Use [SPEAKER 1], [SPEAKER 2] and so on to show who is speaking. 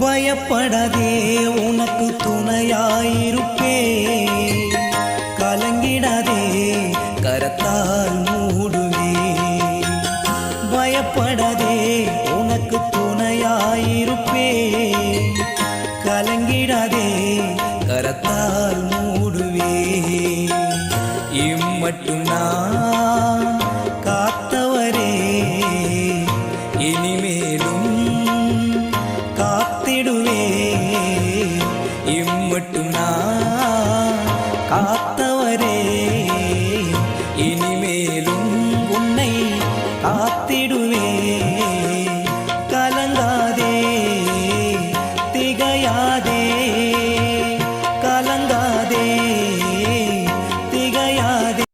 [SPEAKER 1] பயப்படாதே உனக்கு துணையாயிருப்பே கலங்கிடாதே கரத்தால் மூடுவே. பயப்படாதே உனக்கு துணையாயிருப்பே. கலங்கிடாதே கரத்தால் மூடுவே. இம்மட்டும் நான் காத்தவரே இனிமேலும் காத்தவரே இனிமேலும் உன்னை காத்திடுவே